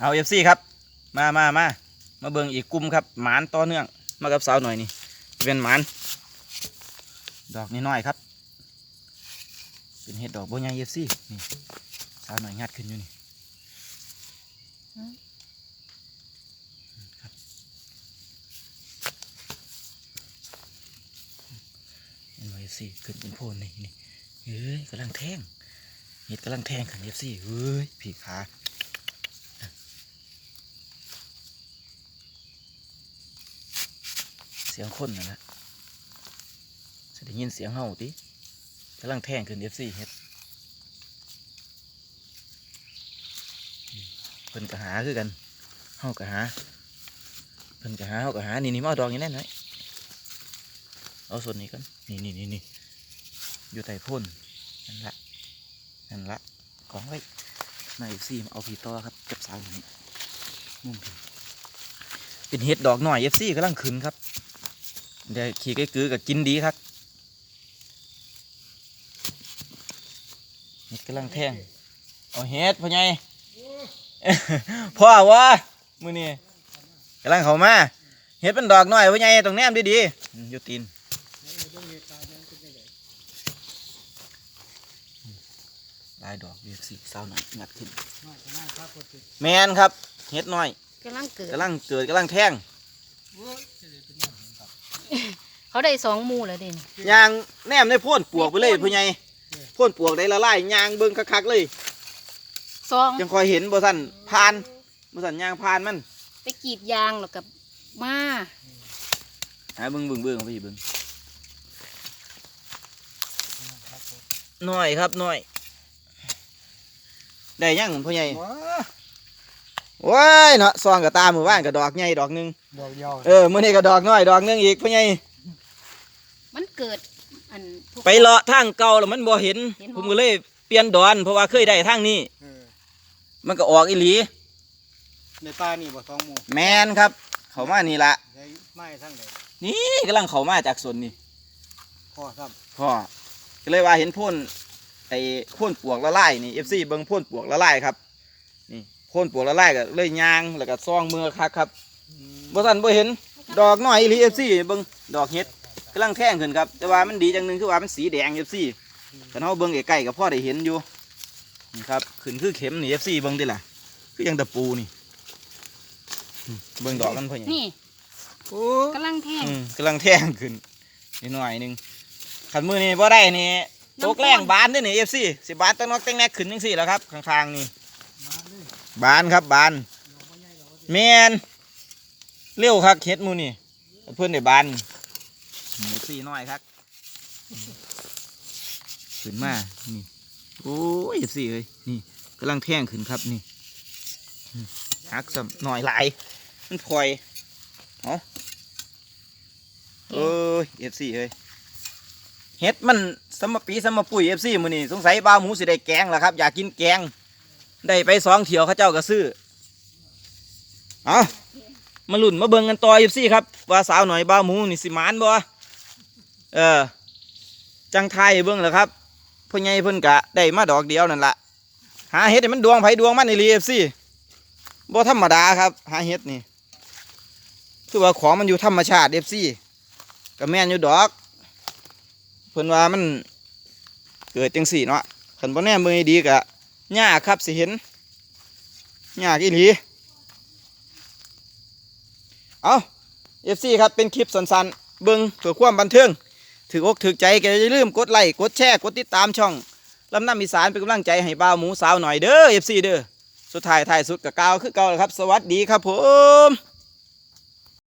เอาเอฟซีครับ มามามามาเบิ่งอีกกลุ่มครับหมานต่อเนื่อง มากับสาวหน่อยนี่เป็นหมานดอกน้อยครับ เป็นเห็ดดอกบัวใหญ่เอฟซีนี่สาวหน่อยงัดขึ้นอยู่นี่เห็นไหมเอฟซีขึ้นเป็นโพนนี่นี่เฮ้ยกำลังแทงเห็ดกำลังแทงขึ้นเอฟซีเฮ้ยผีขา เสียงคนนั่นแหละจะได้ยินเสียงเห่าติกำลังแทงขึ้นเอฟซีเฮ็ดเพิ่นก็หาคือกันเฮาก็หาเพิ่นก็หาเฮาก็หานี่นี่มาเอาดอกนี้แน่นหน่อยเอาส่วนนี้กันนี่นี่นี่นี่อยู่ใต้พ่นนั่นละนั่นละกองไว้นายเอฟซีมาเอาผีต่อครับกับสาวนี้มุมผีเป็นเห็ดดอกหน่อยเอฟซีกำลังขึ้นครับ เดี๋ยวขี่ไก่กือกับกินดีครับเห็ดกำลังแทงเอาเห็ดพ่อใหญ่พ่อวะมือนี่กำลังเข้ามาเห็ดเป็นดอกน้อยพ่อใหญ่ตรงแนมดีๆอืมอยู่ตีนลายดอกเรียกสีเศร้าหน่อยงัดขึ้นแมนครับเห็ดน้อยกำลังเกิดกำลังเกิดกำลังแทง เขาได้สองหมูแล้วเด่นยางแนมในโพ่นปวกไปเลยพ่อใหญ่โพ่นปวกได้ละลายยางเบิ่งคักๆเลยสองยังคอยเห็นบ่สันพานบ่สันยางพานมัน ไปกรีดยางแล้วกับมาหาเบิ่งเบิ่งเบิ่งเอาไปเบิ่งหน่อยครับหน่อย ได้ยังพ่อใหญ่ว้ายเนาะซองกับตามือว่านกับดอกใหญ่ดอกหนึง ดอกยาวเออมื้อนี้ก็ดอกน้อยดอกหนึงอีกพ่อใหญ่มันเกิดอันพวก ไปเลาะทางเก่าแล้วมันบ่เห็น เห็นบ่ ผมก็เลยเปลี่ยนดอนเพราะว่าเคยได้ทางนี้ เออมันก็ออกอีหลี ในป่านี่บ่สองหมู่แมนครับ เขามานี่ละใช้ไม้ทั้งใดนี่กำลังเขามาจากสวนนี่ข้อซ้พ่อก็เลยว่าเห็นพ่นไอ้พ่นปวกละลายนี่เอฟซีเบิ้งพ่นปวกละลายครับ นี่พ่นปวกละลายก็เลยยางแล้วก็ซองมือคักครับำ บ่ทันบ่เห็นดอกน้อยอีหลีเอฟซีเบิ้งดอกเห็ดกำลังแท่งขึ้นครับ แต่ว่ามันดีจังหนึงคือว่ามันสีแดงเอฟซีแต่เฮาเบิ้งใกล้ๆก็พอได้เห็นอยู่นี่ครับขึ้นคือเข็มนี่เอฟซีเบิ้งดิล่ะคือยังตะปูนี่อืมเบิ้งดอกมันพ่อใหญ่นี่โอ้กำลังแทงอืมกำลังแท่งขึ้นนิดหน่อยหนึงขันมือนี่บ่ได้นี่ตกแรงบานเด้วยนี่เอฟซีสิบานตั้งนอกตั้งแนกขึ้นจังสี่แล้วครับข้างๆนี่บานครับบานแมน เร็วครับเฮ็ดหมูนี่เพื่อนได้บานหมูสี่น้อยครับขึ้นมานี่โอ้ยเอฟซีเลยนี่กำลังแท่งขึ้นครับนี่อืมหักสำหน่อยหลายมันพลอยเอ้ยเอฟซีเอ้ยเฮ็ดมันสมปีสมปุ๋ยเอฟซีมือนี้สงสัยบ้าหมูสิได้แกงแล้วครับ อยากกินแกง ได้ไปสองเทียวเขาเจ้าก็ซื้อเอา มาลุ่นมาเบิ่งกันต่อเอฟซีครับว่าสาวหน่อยบ้าหมูนี่สิมานบ่เออ จังไทยเบิ่งแล้วครับพ่อใหญ่เพิ่นกะได้มาดอกเดียวนั่นละหาเฮ็ดให้มันดวงไผดวงมันอีหลีเอฟซีบ่ธรรมดาครับ หาเฮ็ดนี่คือว่าของมันอยู่ธรรมชาติเอฟซีก็แม่นอยู่ดอกเพิ่นว่ามันเกิดจังสี่เนาะขันบ่แน่มือดีกะยากครับสิเห็นยากอีหลี เอาเอฟซีครับเป็นคลิปสั้นๆเบิ้งเผื่อความบันเทิงถืออกถือใจก็อย่าลืมกดไลค์กดแชร์กดติดตามช่องลำน้ำอีสานเป็นกำลังใจให้บ่าวหมูสาวหน่อยเด้อเอฟซีเด้อสุดท้ายท้ายสุดกับกล่าวคือเก่าแล้วครับ สวัสดีครับผม